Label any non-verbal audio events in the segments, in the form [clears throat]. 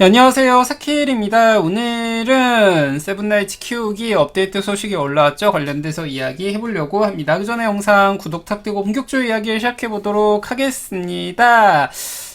네, 안녕하세요. 사키엘입니다. 오늘은 세븐나이츠 키우기 업데이트 소식이 올라왔죠. 관련돼서 이야기 해보려고 합니다. 그 전에 영상 구독 탁되고 본격적으로 이야기를 시작해 보도록 하겠습니다.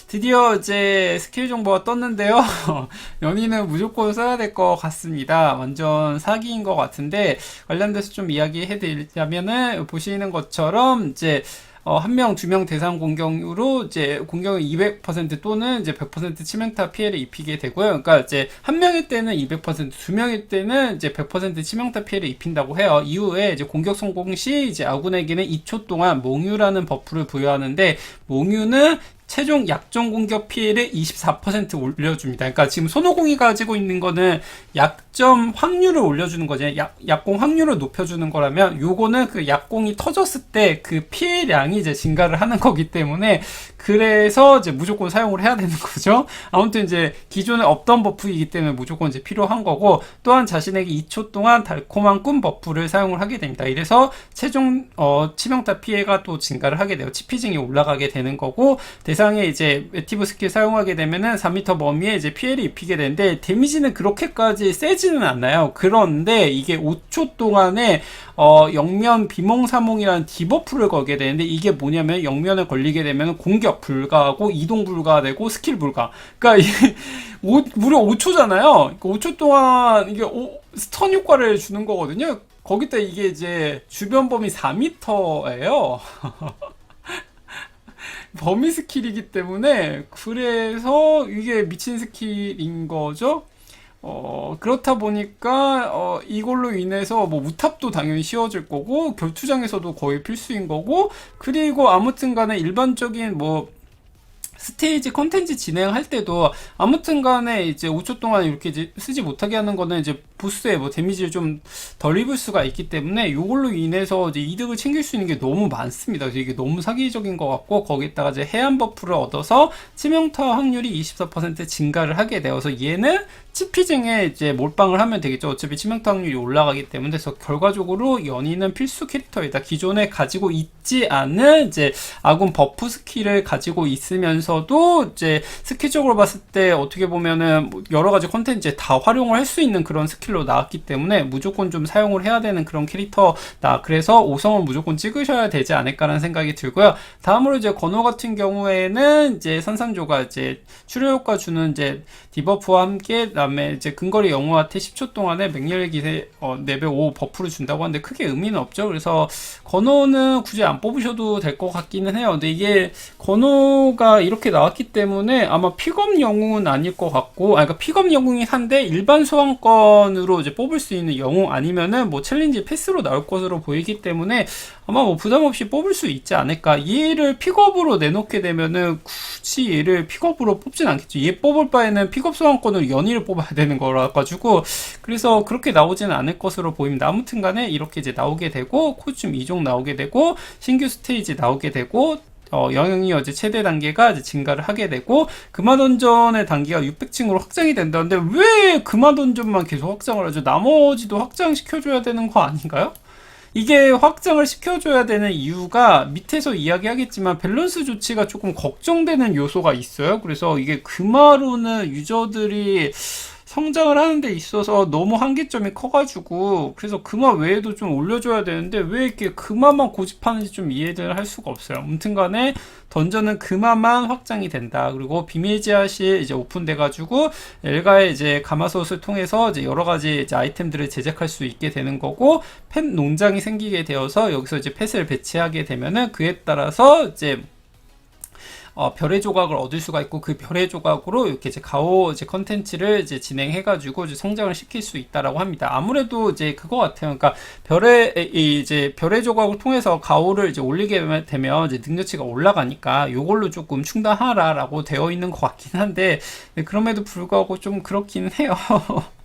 드디어 이제 스킬 정보가 떴는데요. [laughs] 연인은 무조건 써야 될 것 같습니다. 완전 사기인 것 같은데 관련돼서 좀 이야기해 드리자면은 보시는 것처럼 이제 어, 한 명, 두 명 대상 공격으로 이제 공격을 200% 또는 이제 100% 치명타 피해를 입히게 되고요. 그러니까 이제 한 명일 때는 200%, 두 명일 때는 이제 100% 치명타 피해를 입힌다고 해요. 이후에 이제 공격 성공 시 이제 아군에게는 2초 동안 몽유라는 버프를 부여하는데 몽유는 최종 약점 공격 피해를 24% 올려줍니다. 그러니까 지금 손오공이 가지고 있는 거는 약점 확률을 올려주는 거죠. 약, 약공 확률을 높여주는 거라면 요거는 그 약공이 터졌을 때 그 피해량이 이제 증가를 하는 거기 때문에 그래서 이제 무조건 사용을 해야 되는 거죠. 아무튼 이제 기존에 없던 버프이기 때문에 무조건 이제 필요한 거고 또한 자신에게 2초 동안 달콤한 꿈 버프를 사용을 하게 됩니다. 이래서 최종 어, 치명타 피해가 또 증가를 하게 돼요. 치피징이 올라가게 되는 거고 대상에 이제 액티브 스킬 사용하게 되면은 4m 범위에 이제 피해를 입히게 되는데 데미지는 그렇게까지 세지는 않나요. 그런데 이게 5초 동안에 어, 영면 비몽사몽이라는 디버프를 걸게 되는데 이게 뭐냐면 영면을 걸리게 되면 공격 불가하고 이동 불가되고 스킬 불가. 그러니까 이게 [laughs] 오, 무려 5초잖아요. 5초 동안 이게 오, 스턴 효과를 주는 거거든요. 거기다 이게 이제 주변 범위 4m예요. [laughs] 범위 스킬이기 때문에 그래서 이게 미친 스킬인 거죠. 어, 그렇다 보니까, 어, 이걸로 인해서 뭐 우탑도 당연히 쉬워질 거고, 결투장에서도 거의 필수인 거고, 그리고 아무튼 간에 일반적인 뭐, 스테이지 컨텐츠 진행할 때도 아무튼 간에 이제 5초 동안 이렇게 이제 쓰지 못하게 하는 거는 이제 보스에 뭐 데미지를 좀 덜 입을 수가 있기 때문에 이걸로 인해서 이제 이득을 챙길 수 있는 게 너무 많습니다. 이게 너무 사기적인 것 같고 거기다가 이제 해안 버프를 얻어서 치명타 확률이 24% 증가를 하게 되어서 얘는 치피증에 이제 몰빵을 하면 되겠죠. 어차피 치명타 확률이 올라가기 때문에 그래서 결과적으로 연인은 필수 캐릭터이다. 기존에 가지고 있지 않은 이제 아군 버프 스킬을 가지고 있으면서 도 이제 스킬적으로 봤을 때 어떻게 보면은 뭐 여러 가지 컨텐츠에 다 활용을 할 수 있는 그런 스킬로 나왔기 때문에 무조건 좀 사용을 해야 되는 그런 캐릭터다. 그래서 5성을 무조건 찍으셔야 되지 않을까라는 생각이 들고요. 다음으로 이제 건호 같은 경우에는 이제 산산조가 이제 출혈 효과 주는 이제 디버프와 함께 그다음에 이제 근거리 영웅한테 10초 동안에 맹렬의 기세 어, 레벨 5 버프를 준다고 하는데 크게 의미는 없죠. 그래서 건호는 굳이 안 뽑으셔도 될 것 같기는 해요. 근데 이게 건호가 이렇게 나왔기 때문에 아마 픽업 영웅은 아닐 것 같고, 아, 그러니까 픽업 영웅이 한데 일반 소환권으로 이제 뽑을 수 있는 영웅 아니면은 뭐 챌린지 패스로 나올 것으로 보이기 때문에 아마 뭐 부담 없이 뽑을 수 있지 않을까. 얘를 픽업으로 내놓게 되면은 굳이 얘를 픽업으로 뽑진 않겠죠. 얘 뽑을 바에는 픽업 소환권으로 연의를 뽑아야 되는 거라 가지고 그래서 그렇게 나오지는 않을 것으로 보입니다. 아무튼 간에 이렇게 이제 나오게 되고 코춤 2종 나오게 되고 신규 스테이지 나오게 되고 어, 영역이 어제 최대 단계가 이제 증가를 하게 되고 금화던전의 단계가 600층으로 확장이 된다는데 왜 금화던전만 계속 확장을 하죠? 나머지도 확장시켜줘야 되는 거 아닌가요? 이게 확장을 시켜줘야 되는 이유가 밑에서 이야기하겠지만 밸런스 조치가 조금 걱정되는 요소가 있어요. 그래서 이게 금화로는 유저들이 성장을 하는 데 있어서 너무 한계점이 커가지고 그래서 금화 외에도 좀 올려줘야 되는데 왜 이렇게 금화만 고집하는지 좀 이해를 할 수가 없어요. 아무튼 간에 던전은 금화만 확장이 된다. 그리고 비밀 지하실 이제 오픈돼가지고 엘가의 이제 가마솥을 통해서 이제 여러 가지 이제 아이템들을 제작할 수 있게 되는 거고 펫 농장이 생기게 되어서 여기서 이제 펫을 배치하게 되면은 그에 따라서 이제 어, 별의 조각을 얻을 수가 있고 그 별의 조각으로 이렇게 이제 가오 이제 컨텐츠를 이제 진행해가지고 이제 성장을 시킬 수 있다라고 합니다. 아무래도 이제 그거 같아요. 그러니까 별의 이 이제 별의 조각을 통해서 가오를 이제 올리게 되면 이제 능력치가 올라가니까 요걸로 조금 충당하라라고 되어 있는 것 같긴 한데 네, 그럼에도 불구하고 좀 그렇긴 해요. [laughs]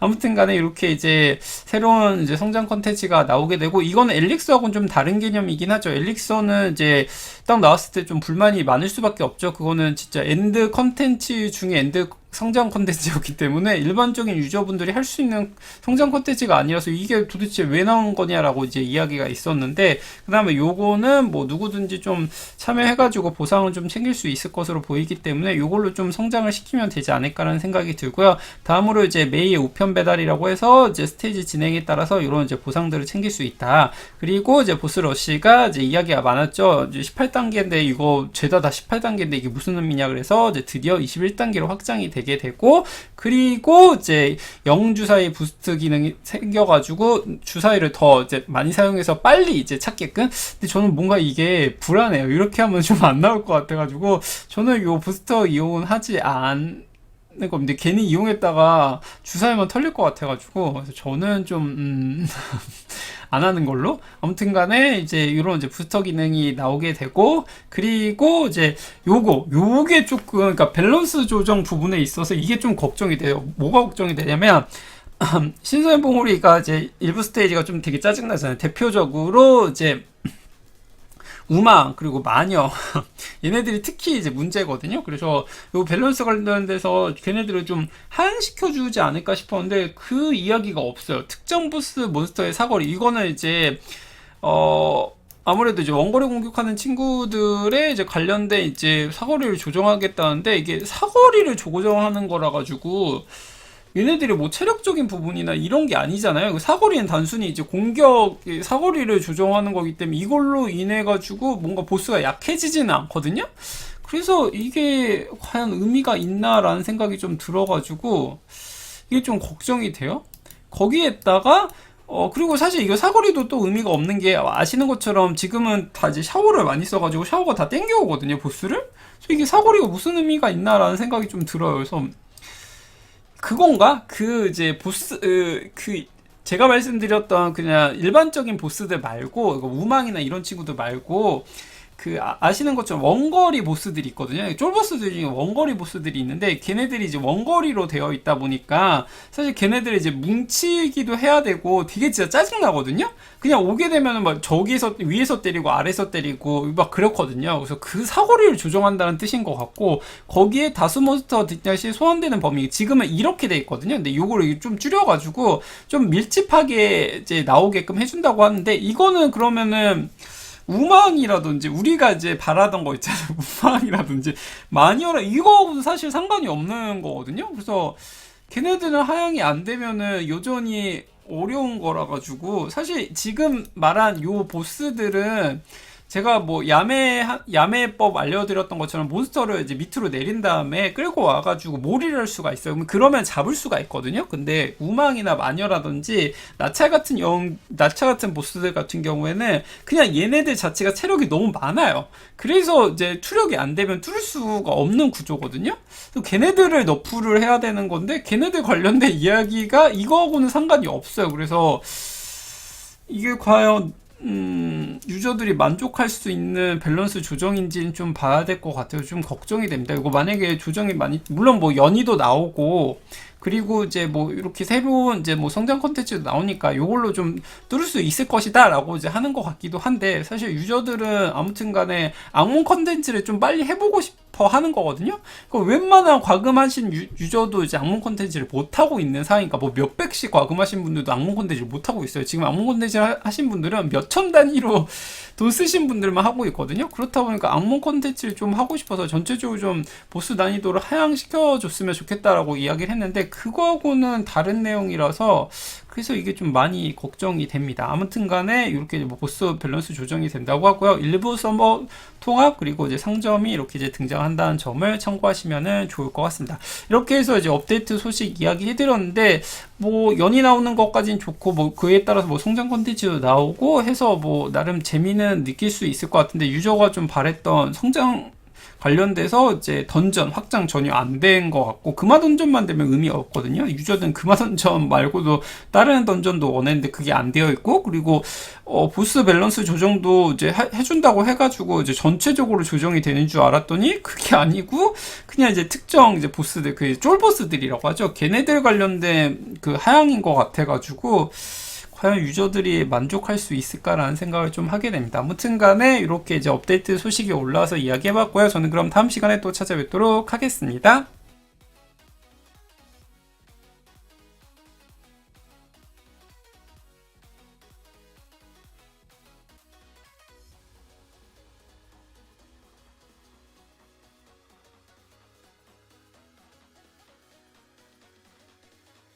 아무튼 간에 이렇게 이제 새로운 이제 성장 컨텐츠가 나오게 되고 이건 엘릭서하고는 좀 다른 개념이긴 하죠. 엘릭서는 이제 딱 나왔을 때 좀 불만이 많을 수밖에 없죠. 그거는 진짜 엔드 컨텐츠 중에 엔드 성장 컨텐츠였기 때문에 일반적인 유저분들이 할 수 있는 성장 컨텐츠가 아니라서 이게 도대체 왜 나온 거냐라고 이제 이야기가 있었는데 그 다음에 요거는 뭐 누구든지 좀 참여해가지고 보상을 좀 챙길 수 있을 것으로 보이기 때문에 요걸로 좀 성장을 시키면 되지 않을까라는 생각이 들고요. 다음으로 이제 메이의 우편 배달이라고 해서 이제 스테이지 진행에 따라서 이런 이제 보상들을 챙길 수 있다. 그리고 이제 보스 러쉬가 이제 이야기가 많았죠. 이제 18단계인데 이거 죄다 다 18단계인데 이게 무슨 의미냐 그래서 이제 드디어 21단계로 확장이 되게 되고 그리고 이제 영주사위 부스트 기능이 생겨가지고 주사위를 더 이제 많이 사용해서 빨리 이제 찾게끔. 근데 저는 뭔가 이게 불안해요. 이렇게 하면 좀 안 나올 것 같아가지고 저는 요 부스터 이용은 하지 않 겁니다. 괜히 이용했다가 주사위만 털릴 것 같아가지고 그래서 저는 좀 음, [laughs] 안 하는 걸로 아무튼 간에 이제 이런 이제 부스터 기능이 나오게 되고 그리고 이제 요거 요게 조금 그러니까 밸런스 조정 부분에 있어서 이게 좀 걱정이 돼요. 뭐가 걱정이 되냐면 [clears throat] 신선의 봉우리가 이제 일부 스테이지가 좀 되게 짜증나잖아요. 대표적으로 이제 우망 그리고 마녀 [laughs] 얘네들이 특히 이제 문제거든요. 그래서 요 밸런스 관련돼서 걔네들을 좀 하향시켜 주지 않을까 싶었는데 그 이야기가 없어요. 특정 보스 몬스터의 사거리 이거는 이제 어 아무래도 이제 원거리 공격하는 친구들의 이제 관련된 이제 사거리를 조정하겠다는데 이게 사거리를 조정하는 거라 가지고 얘네들이 뭐 체력적인 부분이나 이런 게 아니잖아요. 그 사거리는 단순히 이제 공격 사거리를 조정하는 거기 때문에 이걸로 인해 가지고 뭔가 보스가 약해지지는 않거든요. 그래서 이게 과연 의미가 있나라는 생각이 좀 들어가지고 이게 좀 걱정이 돼요. 거기에다가 어 그리고 사실 이거 사거리도 또 의미가 없는 게 아시는 것처럼 지금은 다 이제 샤워를 많이 써가지고 샤워가 다 땡겨오거든요 보스를. 그래서 이게 사거리가 무슨 의미가 있나라는 생각이 좀 들어요. 그래서 그건가? 그 이제 보스 그, 그 제가 말씀드렸던 그냥 일반적인 보스들 말고 우망이나 이런 친구들 말고 그 아, 시는 것처럼 원거리 보스들이 있거든요. 쫄보스들 중에 원거리 보스들이 있는데 걔네들이 이제 원거리로 되어 있다 보니까 사실 걔네들이 이제 뭉치기도 해야 되고 되게 진짜 짜증 나거든요. 그냥 오게 되면은 막 저기에서 위에서 때리고 아래서 때리고 막 그렇거든요. 그래서 그 사거리를 조정한다는 뜻인 것 같고 거기에 다수 몬스터 뒷다시 소환되는 범위 지금은 이렇게 돼 있거든요. 근데 요거를 좀 줄여가지고 좀 밀집하게 이제 나오게끔 해준다고 하는데 이거는 그러면은 우망이라든지 우리가 이제 바라던 거 있잖아요. [laughs] 우망이라든지 마녀라 이거는 사실 상관이 없는 거거든요. 그래서 걔네들은 하향이 안 되면은 여전히 어려운 거라 가지고 사실 지금 말한 요 보스들은 제가 뭐 야매 야매법 알려드렸던 것처럼 몬스터를 이제 밑으로 내린 다음에 끌고 와가지고 몰이를 할 수가 있어요. 그러면 잡을 수가 있거든요. 근데 우망이나 마녀라든지 나차 같은 영 나차 같은 보스들 같은 경우에는 그냥 얘네들 자체가 체력이 너무 많아요. 그래서 이제 투력이 안 되면 뚫을 수가 없는 구조거든요. 그래서 걔네들을 너프를 해야 되는 건데 걔네들 관련된 [laughs] 이야기가 이거하고는 상관이 없어요. 그래서 이게 과연 음, 유저들이 만족할 수 있는 밸런스 조정인지는 좀 봐야 될 것 같아요. 좀 걱정이 됩니다. 이거 만약에 조정이 많이, 물론 뭐 연이도 나오고, 그리고 이제 뭐 이렇게 새로운 이제 뭐 성장 컨텐츠도 나오니까 이걸로 좀 뚫을 수 있을 것이다 라고 이제 하는 것 같기도 한데 사실 유저들은 아무튼 간에 악몽 컨텐츠를 좀 빨리 해보고 싶 어 하는 거거든요. 그 웬만한 과금하신 유, 저도 이제 악몽 컨텐츠를 못 하고 있는 상황이니까 뭐 몇백씩 과금하신 분들도 악몽 컨텐츠를 못 하고 있어요. 지금 악몽 컨텐츠 하신 분들은 몇 천 단위로 [laughs] 돈 쓰신 분들만 하고 있거든요. 그렇다 보니까 악몽 컨텐츠를 좀 하고 싶어서 전체적으로 좀 보스 난이도를 하향시켜 줬으면 좋겠다라고 이야기를 했는데 그거하고는 다른 내용이라서 그래서 이게 좀 많이 걱정이 됩니다. 아무튼 간에 이렇게 뭐 보스 밸런스 조정이 된다고 하고요. 일부 서버 통합 그리고 이제 상점이 이렇게 이제 등장한다는 점을 참고하시면 좋을 것 같습니다. 이렇게 해서 이제 업데이트 소식 이야기 해드렸는데 뭐 연이 나오는 것까지는 좋고 뭐 그에 따라서 뭐 성장 컨텐츠도 나오고 해서 뭐 나름 재미는 느낄 수 있을 것 같은데 유저가 좀 바랬던 성장 관련돼서 이제 던전 확장 전혀 안 된 것 같고 금화 던전만 되면 의미 없거든요. 유저들은 금화 던전 말고도 다른 던전도 원했는데 그게 안 되어 있고 그리고 어, 보스 밸런스 조정도 이제 하, 해준다고 해가지고 이제 전체적으로 조정이 되는 줄 알았더니 그게 아니고 그냥 이제 특정 이제 보스들 그 쫄보스들이라고 하죠. 걔네들 관련된 그 하향인 것 같아가지고. 과연 유저들이 만족할 수 있을까라는 생각을 좀 하게 됩니다. 아무튼 간에 이렇게 이제 업데이트 소식이 올라와서 이야기해봤고요. 저는 그럼 다음 시간에 또 찾아뵙도록 하겠습니다.